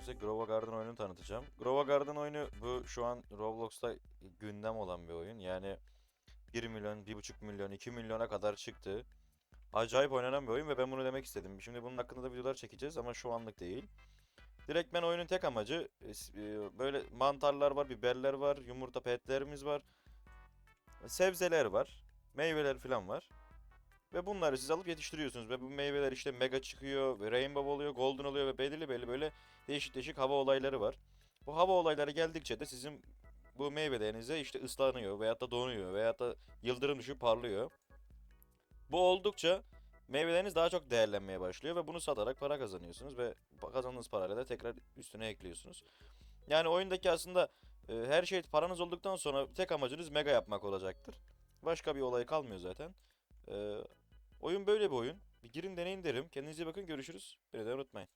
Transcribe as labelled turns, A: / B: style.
A: size Grova Garden oyununu tanıtacağım. Grova Garden oyunu bu şu an Roblox'ta gündem olan bir oyun. Yani 1 milyon, 1,5 milyon, 2 milyona kadar çıktı. Acayip oynanan bir oyun ve ben bunu demek istedim. Şimdi bunun hakkında da videolar çekeceğiz ama şu anlık değil. Direkt ben oyunun tek amacı e, e, böyle mantarlar var, biberler var, yumurta petlerimiz var. Sebzeler var, meyveler falan var. Ve bunları siz alıp yetiştiriyorsunuz ve bu meyveler işte mega çıkıyor, rainbow oluyor değişik değişik hava olayları var. Bu hava olayları geldikçe de sizin bu meyvelerinize işte ıslanıyor veyahut da donuyor veyahut da yıldırım düşüp parlıyor. Bu oldukça meyveleriniz daha çok değerlenmeye başlıyor ve bunu satarak para kazanıyorsunuz ve kazandığınız parayla da tekrar üstüne ekliyorsunuz. Yani oyundaki aslında e, her şey paranız olduktan sonra tek amacınız mega yapmak olacaktır. Başka bir olay kalmıyor zaten. E, oyun böyle bir oyun. Bir girin deneyin derim. Kendinize bakın görüşürüz. Beni de unutmayın.